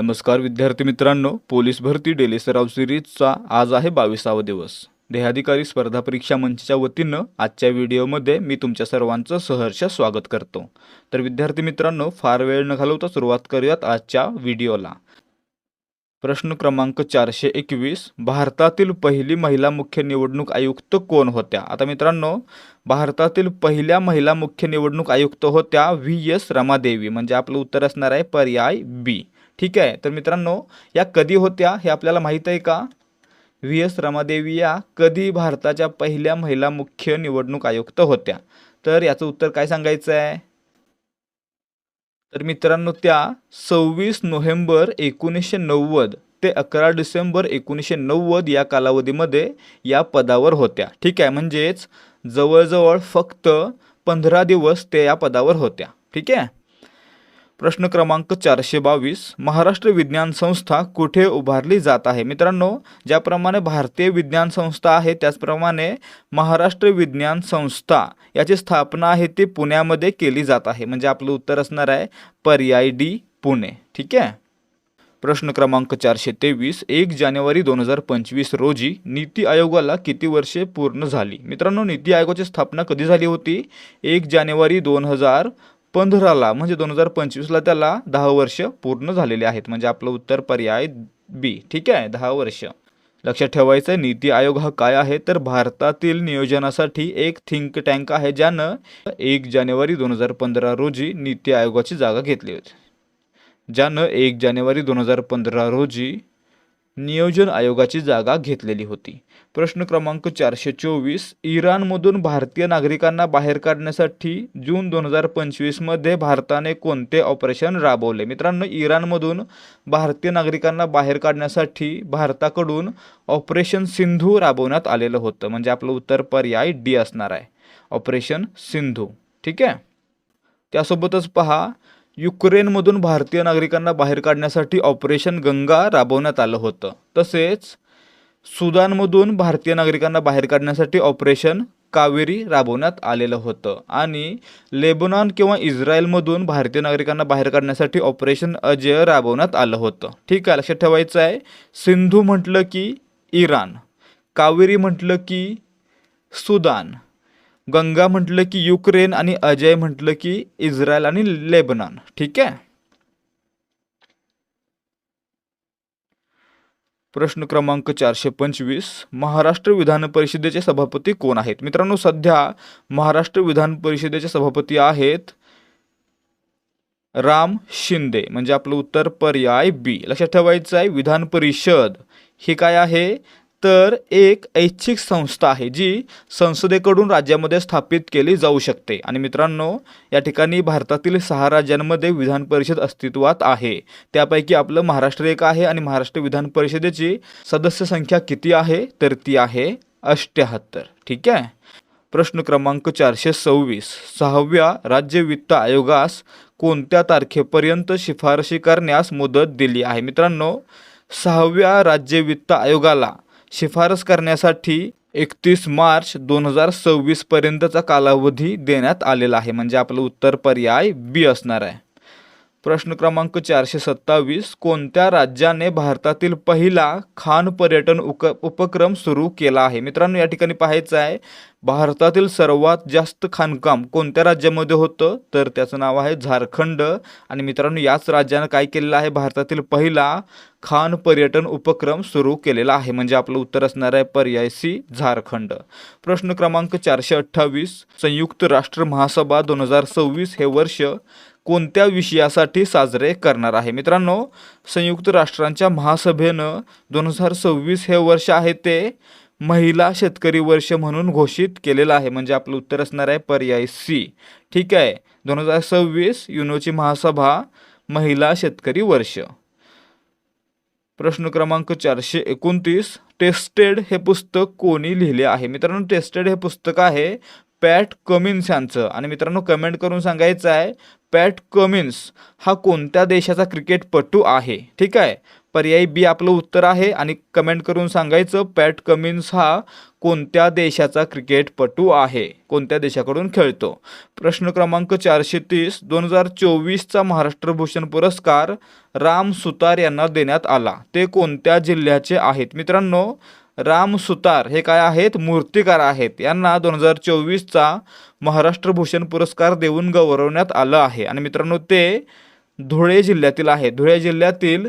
नमस्कार विद्यार्थी मित्रांनो पोलीस भरती डेली सराव सिरीजचा आज आहे बावीसावा दिवस. देहाधिकारी स्पर्धा परीक्षा मंचच्या वतीनं आजच्या व्हिडिओमध्ये मी तुमच्या सर्वांचं सहर्ष स्वागत करतो. तर विद्यार्थी मित्रांनो फार वेळ न घालवता सुरुवात करूयात आजच्या व्हिडिओला. प्रश्न क्रमांक चारशे एकवीस भारतातील पहिली महिला मुख्य निवडणूक आयुक्त कोण होत्या? आता मित्रांनो भारतातील पहिल्या महिला मुख्य निवडणूक आयुक्त होत्या व्ही एस रमादेवी. म्हणजे आपलं उत्तर असणार आहे पर्याय बी. ठीक आहे? तर मित्रांनो या कधी होत्या हे आपल्याला माहीत आहे का? व्ही. एस. रमादेवी या कधी भारताच्या पहिल्या महिला मुख्य निवडणूक आयुक्त होत्या? तर याचं उत्तर काय सांगायचं आहे? तर मित्रांनो त्या सव्वीस नोव्हेंबर एकोणीसशे नव्वद ते अकरा डिसेंबर एकोणीसशे नव्वद या कालावधीमध्ये या पदावर होत्या. ठीक आहे? म्हणजेच जवळजवळ फक्त पंधरा दिवस ते या पदावर होत्या. ठीक आहे? प्रश्न क्रमांक चारशे बावीस. महाराष्ट्र विज्ञान संस्था कुठे उभारली जात आहे? मित्रांनो ज्याप्रमाणे भारतीय विज्ञान संस्था आहे त्याचप्रमाणे महाराष्ट्र विज्ञान संस्था याची स्थापना आहे ती पुण्यामध्ये केली जात आहे. म्हणजे आपलं उत्तर असणार आहे पर्याय डी पुणे. ठीक आहे? प्रश्न क्रमांक चारशे तेवीस. एक जानेवारी दोन हजार पंचवीस रोजी नीती आयोगाला किती वर्षे पूर्ण झाली? मित्रांनो नीती आयोगाची स्थापना कधी झाली होती? एक जानेवारी दोन हजार पंधराला म्हणजे दोन हजार पंचवीसला त्याला दहा वर्ष पूर्ण झालेले आहेत. म्हणजे आपलं उत्तर पर्याय बी ठीक आहे? दहा वर्ष. लक्षात ठेवायचं आहे नीती आयोग हा काय आहे? तर भारतातील नियोजनासाठी एक थिंक टँक आहे ज्यानं एक जानेवारी दोन हजार पंधरा रोजी नीती आयोगाची जागा घेतली होती. ज्यानं एक जानेवारी दोन हजार पंधरा रोजी नियोजन आयोगाची जागा घेतलेली होती. प्रश्न क्रमांक चारशे चोवीस. इराणमधून भारतीय नागरिकांना बाहेर काढण्यासाठी जून दोन हजार पंचवीसमध्ये भारताने कोणते ऑपरेशन राबवले? मित्रांनो इराणमधून भारतीय नागरिकांना बाहेर काढण्यासाठी भारताकडून ऑपरेशन सिंधू राबवण्यात आलेलं होतं. म्हणजे आपलं उत्तर पर्याय डी असणार आहे. ऑपरेशन सिंधू. ठीक आहे? त्यासोबतच पहा युक्रेनमधून भारतीय नागरिकांना बाहेर काढण्यासाठी ऑपरेशन गंगा राबवण्यात आलं होतं. तसेच सुदानमधून भारतीय नागरिकांना बाहेर काढण्यासाठी ऑपरेशन कावेरी राबवण्यात आलेलं होतं. आणि लेबनॉन किंवा इस्रायलमधून भारतीय नागरिकांना बाहेर काढण्यासाठी ऑपरेशन अजय राबवण्यात आलं होतं. ठीक आहे लक्षात ठेवायचं आहे. सिंधू म्हटलं की इराण कावेरी म्हटलं की सुदान गंगा म्हटलं की युक्रेन आणि अजय म्हटलं की इस्रायल आणि लेबनॉन. ठीक आहे? प्रश्न क्रमांक चारशे पंचवीस महाराष्ट्र विधान परिषदेचे सभापती कोण आहेत? मित्रांनो सध्या महाराष्ट्र विधान परिषदेचे सभापती आहेत राम शिंदे. म्हणजे आपलं उत्तर पर्याय बी लक्षात ठेवायचं आहे विधान परिषद ही काय आहे? तर एक ऐच्छिक संस्था आहे जी संसदेकडून राज्यामध्ये स्थापित केली जाऊ शकते. आणि मित्रांनो या ठिकाणी भारतातील सहा राज्यांमध्ये विधान परिषद अस्तित्वात आहे. त्यापैकी आपलं महाराष्ट्र एक आहे आणि महाराष्ट्र विधान परिषदेची सदस्य संख्या किती आहे? तर ती आहे अष्ट्याहत्तर. ठीक आहे? प्रश्न क्रमांक चारशे सव्वीस. सहाव्या राज्य वित्त आयोगास कोणत्या तारखेपर्यंत शिफारशी करण्यास मुदत दिली आहे? मित्रांनो सहाव्या राज्य वित्त आयोगाला शिफारस करण्यासाठी एकतीस मार्च दोन हजार सव्वीसपर्यंतचा कालावधी देण्यात आलेला आहे. म्हणजे आपलं उत्तर पर्याय बी असणार आहे. प्रश्न क्रमांक चारशे सत्तावीस कोणत्या राज्याने भारतातील पहिला खान पर्यटन उक उपक्रम सुरू केला आहे? मित्रांनो या ठिकाणी पाहायचं आहे भारतातील सर्वात जास्त खाणकाम कोणत्या राज्यामध्ये होतं? तर त्याचं नाव आहे झारखंड. आणि मित्रांनो याच राज्यानं काय केलेलं आहे? भारतातील पहिला खान पर्यटन उपक्रम सुरू केलेला आहे. म्हणजे आपलं उत्तर असणार आहे पर्याय सी झारखंड. प्रश्न क्रमांक चारशे अठ्ठावीस संयुक्त राष्ट्र महासभा दोन हजार सव्वीस हे वर्ष कोणत्या विषयासाठी साजरे करणार आहे? मित्रांनो संयुक्त राष्ट्रांच्या महासभेनं दोन हजार सव्वीस हे वर्ष आहे ते महिला शेतकरी वर्ष म्हणून घोषित केलेलं आहे. म्हणजे आपलं उत्तर असणार आहे पर्याय सी. ठीक आहे. दोन हजार सव्वीस युनोची महासभा महिला शेतकरी वर्ष. प्रश्न क्रमांक चारशे एकोणतीस. टेस्टेड हे पुस्तक कोणी लिहिले आहे? मित्रांनो टेस्टेड हे पुस्तक आहे पॅट कमिन्स यांचं. आणि मित्रांनो कमेंट करून सांगायचं आहे पॅट कमिन्स हा कोणत्या देशाचा क्रिकेटपटू आहे? ठीक आहे? पर्यायी बी आपलं उत्तर आहे आणि कमेंट करून सांगायचं पॅट कमिन्स हा कोणत्या देशाचा क्रिकेटपटू आहे? कोणत्या देशाकडून खेळतो? प्रश्न क्रमांक चारशे तीस दोन हजार चोवीसचा महाराष्ट्र भूषण पुरस्कार राम सुतार यांना देण्यात आला. ते कोणत्या जिल्ह्याचे आहेत? मित्रांनो राम सुतार हे काय आहेत? मूर्तिकार आहेत. यांना दोन हजार चोवीसचा महाराष्ट्र भूषण पुरस्कार देऊन गौरवण्यात आलं आहे. आणि मित्रांनो ते धुळे जिल्ह्यातील आहे. धुळे जिल्ह्यातील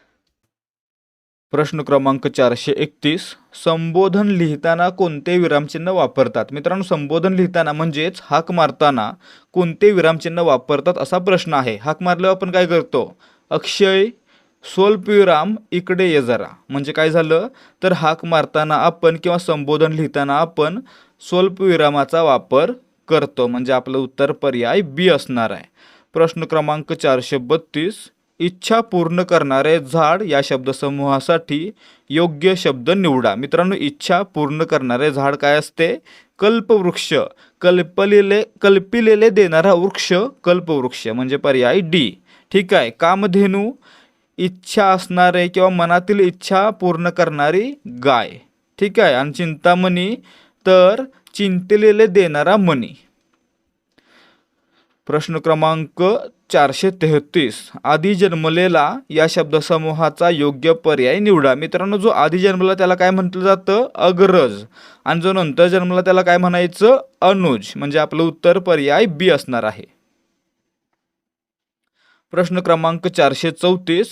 प्रश्न क्रमांक चारशे एकतीस. संबोधन लिहिताना कोणते विरामचिन्ह वापरतात? मित्रांनो संबोधन लिहिताना म्हणजेच हाक मारताना कोणते विरामचिन्ह वापरतात असा प्रश्न आहे. हाक मारल्यावर आपण काय करतो? अक्षय स्वल्पविराम इकडे ये जरा. म्हणजे काय झालं? तर हाक मारताना आपण किंवा संबोधन लिहिताना आपण स्वल्पविरामाचा वापर करतो. म्हणजे आपलं उत्तर पर्याय बी असणार आहे. प्रश्न क्रमांक चारशे बत्तीस. इच्छा पूर्ण करणारे झाड या शब्दसमूहासाठी योग्य शब्द निवडा. मित्रांनो इच्छा पूर्ण करणारे झाड काय असते? कल्पवृक्ष. कल्पलेले कल्पिलेले देणारा वृक्ष कल्पवृक्ष म्हणजे पर्याय डी ठीक आहे. कामधेनू इच्छा असणारे किंवा मनातील इच्छा पूर्ण करणारी गाय. ठीक आहे. आणि चिंतामणी तर चिंतलेले देणारा मणी. प्रश्न क्रमांक चारशे तेहतीस. आधी जन्मलेला या शब्दसमूहाचा योग्य पर्याय निवडा. मित्रांनो जो आधी जन्मला त्याला काय म्हटलं जातं? अग्रज. आणि जो नंतर जन्मला त्याला काय म्हणायचं? अनुज. म्हणजे आपलं उत्तर पर्याय बी असणार आहे. प्रश्न क्रमांक चारशे चौतीस.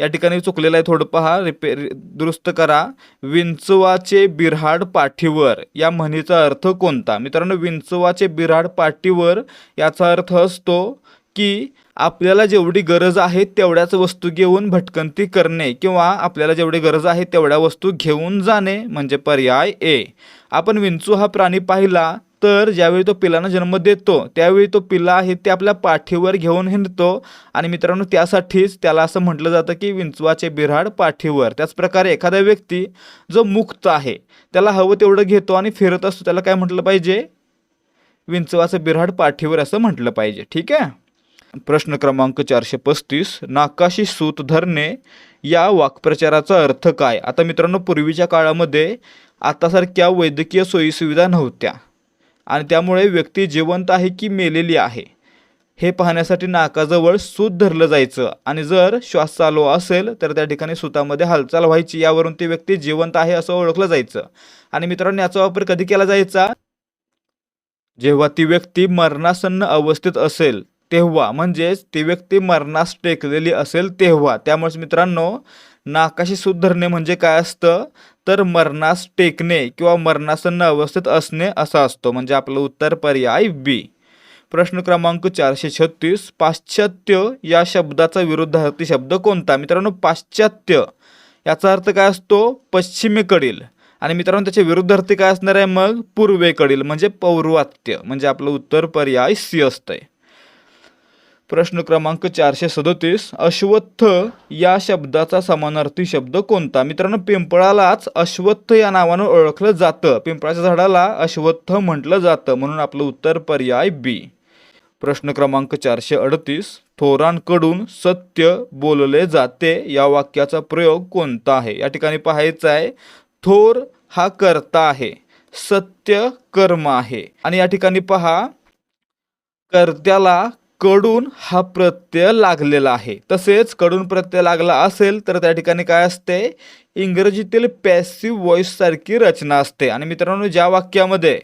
या ठिकाणी चुकलेलं आहे थोडं पहा रिपेअर दुरुस्त करा. विंचवाचे बिऱ्हाड पाठीवर. या म्हणीचा अर्थ कोणता? मित्रांनो विंचवाचे बिऱ्हाड पाठीवर याचा अर्थ असतो की आपल्याला जेवढी गरज आहे तेवढ्याच वस्तू घेऊन भटकंती करणे किंवा आपल्याला जेवढी गरज आहे तेवढ्या वस्तू घेऊन जाणे म्हणजे पर्याय ए. आपण विंचू हा प्राणी पाहिला तर ज्यावेळी तो पिलांना जन्म देतो त्यावेळी तो पिल्ला आहे ते आपल्या पाठीवर घेऊन हिंडतो आणि मित्रांनो त्यासाठीच त्याला असं म्हटलं जातं की विंचवाचे बिऱ्हाड पाठीवर. त्याचप्रकारे एखादा व्यक्ती जो मुक्त आहे त्याला हवं तेवढं घेतो आणि फिरत असतो त्याला काय म्हटलं पाहिजे? विंचवाचं बिऱ्हाड पाठीवर असं म्हटलं पाहिजे. ठीक आहे? प्रश्न क्रमांक चारशे पस्तीस नाकाशी सूत धरणे या वाक्प्रचाराचा अर्थ काय? आता मित्रांनो पूर्वीच्या काळामध्ये आतासारख्या वैद्यकीय सोयीसुविधा नव्हत्या. आणि त्यामुळे व्यक्ती जिवंत आहे की मेलेली आहे? हे पाहण्यासाठी नाकाजवळ सूत धरलं जायचं. आणि जर श्वास चालू असेल तर त्या ठिकाणी सुतामध्ये हालचाल व्हायची. यावरून ती व्यक्ती जिवंत आहे असं ओळखलं जायचं. आणि मित्रांनो याचा वापर कधी केला जायचा? जेव्हा ती व्यक्ती मरणासन्न अवस्थेत असेल तेव्हा म्हणजेच ती व्यक्ती मरणास टेकलेली असेल तेव्हा. त्यामुळेच मित्रांनो नाकाशी सुधरणे धरणे म्हणजे काय असतं? तर मरणास टेकणे किंवा मरणासन्न अवस्थेत असणे असा असतो. म्हणजे आपलं उत्तर पर्याय बी प्रश्न क्रमांक चारशे छत्तीस पाश्चात्य या शब्दाचा विरुद्धार्थी शब्द कोणता? मित्रांनो पाश्चात्य. याचा अर्थ काय असतो? पश्चिमेकडील. आणि मित्रांनो त्याचे विरुद्धार्थी काय असणार आहे मग? पूर्वेकडील. म्हणजे पौर्वात्य. म्हणजे आपलं उत्तर पर्याय सी असतंय. प्रश्न क्रमांक चारशे सदोतीस अश्वत्थ या शब्दाचा समानार्थी शब्द कोणता? मित्रांनो पिंपळालाच अश्वत्थ या नावानं ओळखलं जातं. पिंपळाच्या झाडाला अश्वत्थ म्हटलं जातं. म्हणून आपलं उत्तर पर्याय बी प्रश्न क्रमांक चारशे अडतीस थोरांकडून सत्य बोलले जाते. या वाक्याचा प्रयोग कोणता आहे? या ठिकाणी पाहायचं आहे थोर हा कर्ता आहे सत्य कर्म आहे. आणि या ठिकाणी पहा कर्त्याला कडून हा प्रत्यय लागलेला आहे. तसेच कडून प्रत्यय लागला असेल तर त्या ठिकाणी काय असते? इंग्रजीतील पॅसिव्ह व्हॉइस सारखी रचना असते. आणि मित्रांनो ज्या वाक्यामध्ये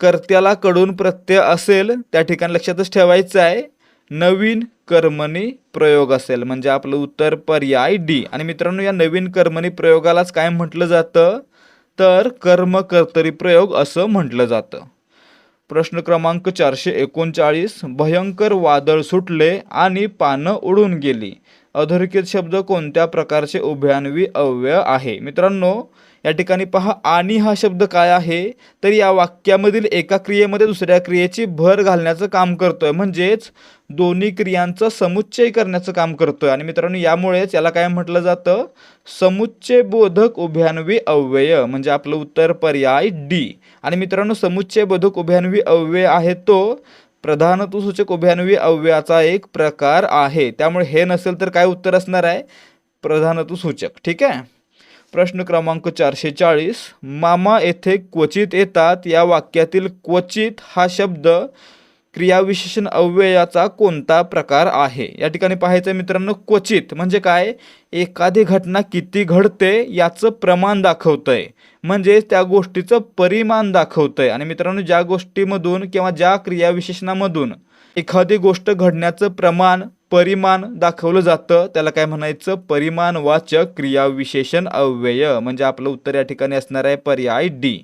कर्त्याला कडून प्रत्यय असेल त्या ठिकाणी लक्षातच ठेवायचं आहे नवीन कर्मणी प्रयोग असेल. म्हणजे आपलं उत्तर पर्याय डी आणि मित्रांनो या नवीन कर्मणी प्रयोगालाच काय म्हटलं जातं? तर कर्म कर्तरी प्रयोग असं म्हटलं जातं. प्रश्न क्रमांक चारशे एकोणचाळीस भयंकर वादळ सुटले आणि पानं उडून गेली. अधोरेखित शब्द कोणत्या प्रकारचे उभयान्वी अव्यय आहे? मित्रांनो या ठिकाणी पहा आणि हा शब्द काय आहे? तर या वाक्यामधील एका क्रियेमध्ये दुसऱ्या क्रियेची भर घालण्याचं काम करतोय. म्हणजेच दोन्ही क्रियांचा समुच्चय करण्याचं काम करतोय. आणि मित्रांनो यामुळेच याला काय म्हटलं जातं? समुच्चय बोधक उभ्यान्वी अव्यय. म्हणजे आपलं उत्तर पर्याय डी. आणि मित्रांनो समुच्चय बोधक उभ्यान्वी अव्यय आहे तो प्रधानत्व उभ्यान्वी अव्ययाचा एक प्रकार आहे. त्यामुळे हे नसेल तर काय उत्तर असणार आहे? प्रधानत्वसूचक ठीक आहे? प्रश्न क्रमांक चारशे चाळीस मामा येथे क्वचित येतात या वाक्यातील क्वचित हा शब्द क्रियाविशेषण अव्ययाचा कोणता प्रकार आहे? या ठिकाणी पाहायचं आहे मित्रांनो क्वचित म्हणजे काय? एखादी घटना किती घडते याचं प्रमाण दाखवतं आहे म्हणजे त्या गोष्टीचं परिमाण दाखवतंय. आणि मित्रांनो ज्या गोष्टीमधून किंवा ज्या क्रियाविशेषणामधून एखादी गोष्ट घडण्याचं प्रमाण परिमाण दाखवलं जातं त्याला काय म्हणायचं? परिमाणवाचक क्रियाविशेषण अव्यय. म्हणजे आपलं उत्तर या ठिकाणी असणार आहे पर्याय डी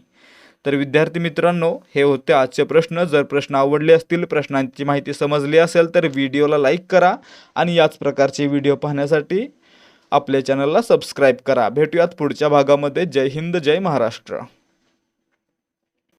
तर विद्यार्थी मित्रांनो हे होते आजचे प्रश्न. जर प्रश्न आवडले असतील प्रश्नांची माहिती समजली असेल तर व्हिडिओला लाईक करा आणि याच प्रकारचे व्हिडिओ पाहण्यासाठी आपल्या चॅनलला सबस्क्राईब करा. भेटूयात पुढच्या भागामध्ये. जय हिंद जय महाराष्ट्र.